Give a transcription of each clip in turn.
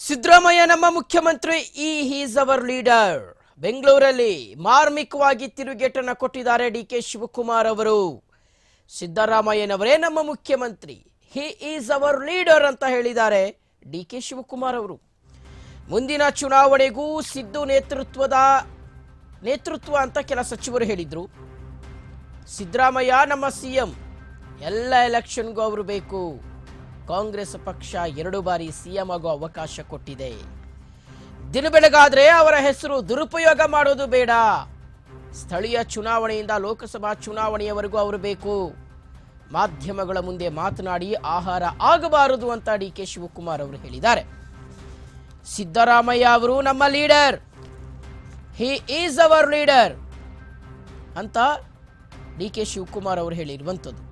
ಸಿದ್ದರಾಮಯ್ಯ, ನಮ್ಮ ಮುಖ್ಯಮಂತ್ರಿ, ಈ ಈಸ್ ಅವರ್ ಲೀಡರ್ ಬೆಂಗಳೂರಲ್ಲಿ ಮಾರ್ಮಿಕವಾಗಿ ತಿರುಗೇಟನ್ನು ಕೊಟ್ಟಿದ್ದಾರೆ ಡಿ ಕೆ ಶಿವಕುಮಾರ್ ಅವರು. ಸಿದ್ದರಾಮಯ್ಯನವರೇ ನಮ್ಮ ಮುಖ್ಯಮಂತ್ರಿ ಹಿ ಈಸ್ ಅವರ್ ಲೀಡರ್ ಅಂತ ಹೇಳಿದ್ದಾರೆ ಡಿ ಕೆ ಶಿವಕುಮಾರ್ ಅವರು. ಮುಂದಿನ ಚುನಾವಣೆಗೂ ಸಿದ್ದು ನೇತೃತ್ವದ, ನೇತೃತ್ವ ಅಂತ ಕೆಲ ಸಚಿವರು ಹೇಳಿದರು. ಸಿದ್ದರಾಮಯ್ಯ, ನಮ್ಮ ಸಿಎಂ ಎಲ್ಲ ಎಲೆಕ್ಷನ್ಗೂ ಅವರು ಬೇಕು. ಕಾಂಗ್ರೆಸ್ ಪಕ್ಷ ಎರಡು ಬಾರಿ ಸಿಎಂ ಆಗುವ ಅವಕಾಶ ಕೊಟ್ಟಿದೆ. ದಿನ ಬೆಳಗಾದ್ರೆ ಅವರ ಹೆಸರು ದುರುಪಯೋಗ ಮಾಡೋದು ಬೇಡ. ಸ್ಥಳೀಯ ಚುನಾವಣೆಯಿಂದ ಲೋಕಸಭಾ ಚುನಾವಣೆಯವರೆಗೂ ಅವರು ಬೇಕು. ಮಾಧ್ಯಮಗಳ ಮುಂದೆ ಮಾತನಾಡಿ ಆಹಾರ ಆಗಬಾರದು ಅಂತ ಡಿ ಕೆ ಶಿವಕುಮಾರ್ ಅವರು ಹೇಳಿದ್ದಾರೆ. ಸಿದ್ದರಾಮಯ್ಯ ಅವರು ನಮ್ಮ leader. He is our leader ಅಂತ ಡಿ ಕೆ ಶಿವಕುಮಾರ್ ಅವರು ಹೇಳಿರುವಂಥದ್ದು.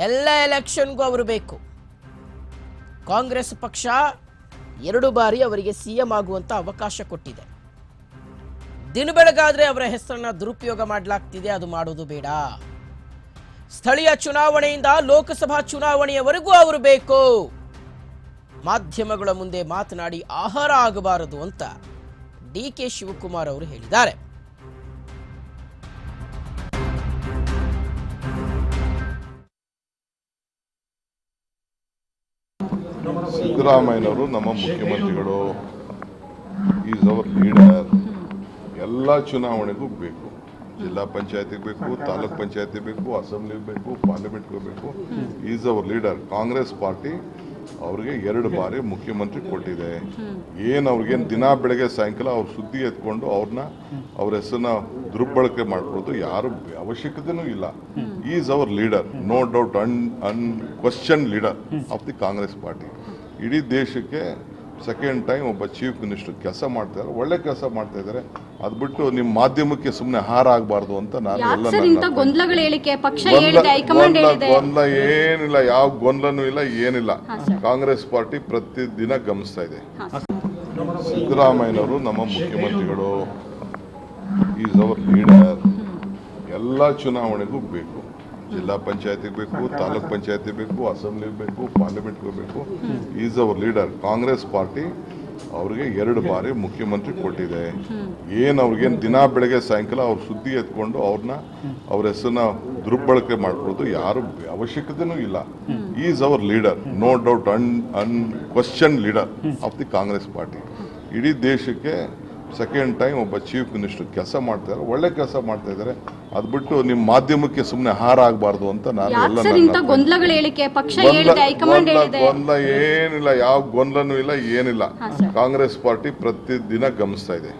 ಎಲ್ಲ ಎಲೆಕ್ಷನ್ಗೂ ಅವರು ಬೇಕು. ಕಾಂಗ್ರೆಸ್ ಪಕ್ಷ ಎರಡು ಬಾರಿ ಅವರಿಗೆ ಸಿಎಂ ಆಗುವಂತ ಅವಕಾಶ ಕೊಟ್ಟಿದೆ. ದಿನ ಬೆಳಗಾದ್ರೆ ಅವರ ಹೆಸರನ್ನ ದುರುಪಯೋಗ ಮಾಡಲಾಗ್ತಿದೆ, ಅದು ಮಾಡೋದು ಬೇಡ. ಸ್ಥಳೀಯ ಚುನಾವಣೆಯಿಂದ ಲೋಕಸಭಾ ಚುನಾವಣೆಯವರೆಗೂ ಅವರು ಬೇಕು. ಮಾಧ್ಯಮಗಳ ಮುಂದೆ ಮಾತನಾಡಿ ಆಹಾರ ಆಗಬಾರದು ಅಂತ ಡಿ ಕೆ ಶಿವಕುಮಾರ್ ಅವರು ಹೇಳಿದ್ದಾರೆ. ಸಿದ್ದರಾಮಯ್ಯನವರು ನಮ್ಮ ಮುಖ್ಯಮಂತ್ರಿಗಳು. ಈಸ್ ಅವರ್ ಲೀಡರ್ ಎಲ್ಲ ಚುನಾವಣೆಗೂ ಬೇಕು. ಜಿಲ್ಲಾ ಪಂಚಾಯತಿಗೆ ಬೇಕು, ತಾಲೂಕ್ ಪಂಚಾಯತಿ ಬೇಕು ಅಸೆಂಬ್ಲಿಗೆ ಬೇಕು, ಪಾರ್ಲಿಮೆಂಟ್ಗೂ ಬೇಕು. Is our leader Congress party ಅವ್ರಿಗೆ ಎರಡು ಬಾರಿ ಮುಖ್ಯಮಂತ್ರಿ ಕೊಟ್ಟಿದೆ. ಏನು ಅವ್ರಿಗೇನು ದಿನ ಬೆಳಗ್ಗೆ ಸಾಯಂಕಾಲ ಅವ್ರ ಸುದ್ದಿ ಎತ್ಕೊಂಡು ಅವ್ರನ್ನ ಅವ್ರ ಹೆಸರನ್ನ ದುರ್ಬಳಕೆ ಮಾಡ್ಕೊಳ್ಳೋದು ಯಾರು ಅವಶ್ಯಕತೆನೂ ಇಲ್ಲ. Is our leader no doubt un unquestioned leader of the Congress party ಇಡೀ ದೇಶಕ್ಕೆ ಸೆಕೆಂಡ್ ಟೈಮ್ ಒಬ್ಬ ಚೀಫ್ ಮಿನಿಸ್ಟರ್ ಕೆಲಸ ಮಾಡ್ತಾ ಇದ್ದಾರೆ ಒಳ್ಳೆ ಕೆಲಸ ಮಾಡ್ತಾ ಇದ್ದಾರೆ. ಅದು ಬಿಟ್ಟು ನಿಮ್ಮ ಮಾಧ್ಯಮಕ್ಕೆ ಸುಮ್ಮನೆ ಹಾರ ಆಗಬಾರ್ದು ಅಂತ ನಾನು ಎಲ್ಲ ಗೊಂದಲ ಏನಿಲ್ಲ ಯಾವ ಗೊಂದಲನೂ ಇಲ್ಲ ಏನಿಲ್ಲ. ಕಾಂಗ್ರೆಸ್ ಪಾರ್ಟಿ ಪ್ರತಿದಿನ ಗಮನಿಸ್ತಾ ಇದೆ. ಸಿದ್ದರಾಮಯ್ಯನವರು ನಮ್ಮ ಮುಖ್ಯಮಂತ್ರಿಗಳು. ಈಸ್ ಅವರ್ ಲೀಡರ್ ಎಲ್ಲ ಚುನಾವಣೆಗೂ ಬೇಕು. ಜಿಲ್ಲಾ ಪಂಚಾಯತಿಗೆ ಬೇಕು ತಾಲೂಕ್ ಪಂಚಾಯತಿ ಬೇಕು ಅಸೆಂಬ್ಲಿ ಬೇಕು ಪಾರ್ಲಿಮೆಂಟ್ಗೂ ಬೇಕು. Is our leader. Congress party ಅವ್ರಿಗೆ ಎರಡು ಬಾರಿ ಮುಖ್ಯಮಂತ್ರಿ ಕೊಟ್ಟಿದೆ. ಏನು ಅವ್ರಿಗೇನು ದಿನ ಬೆಳಗ್ಗೆ ಸಾಯಂಕಾಲ ಅವ್ರ ಸುದ್ದಿ ಎತ್ಕೊಂಡು ಅವ್ರನ್ನ ಅವ್ರ ಹೆಸರನ್ನ ದುರ್ಬಳಕೆ ಮಾಡ್ಕೊಳ್ಳೋದು ಯಾರು ಅವಶ್ಯಕತೆನೂ ಇಲ್ಲ. Is our leader. No doubt un unquestioned leader of the Congress party. ಇಡೀ ದೇಶಕ್ಕೆ ಸೆಕೆಂಡ್ ಟೈಮ್ ಒಬ್ಬ ಚೀಫ್ ಮಿನಿಸ್ಟರ್ ಕೆಲಸ ಮಾಡ್ತಾ ಇದ್ದಾರೆ ಒಳ್ಳೆ ಕೆಲಸ ಮಾಡ್ತಾ ಇದ್ದಾರೆ ಅದ್ ಬಿಟ್ಟು ನಿಮ್ಮ ಮಾಧ್ಯಮಕ್ಕೆ ಸುಮ್ಮನೆ ಹಾರ ಆಗಬಾರ್ದು ಅಂತ ನಾನು ಯಾಕೆ ಎಲ್ಲ ಸರ್ ನನ್ನ ಗೊಂದಲಗಳು ಹೇಳಿಕೆ? ಪಕ್ಷ ಹೇಳಿದೆ ಹೈಕಮಾಂಡ್ ಗೊಂದಲ ಹೇಳಿದೆ. ಗೊಂದಲ ಏನಿಲ್ಲ ಯಾವ ಗೊಂದಲನೂ ಇಲ್ಲ ಏನಿಲ್ಲ. ಕಾಂಗ್ರೆಸ್ ಪಾರ್ಟಿ ಪ್ರತಿದಿನ ಗಮನಿಸ್ತಾ ಇದೆ.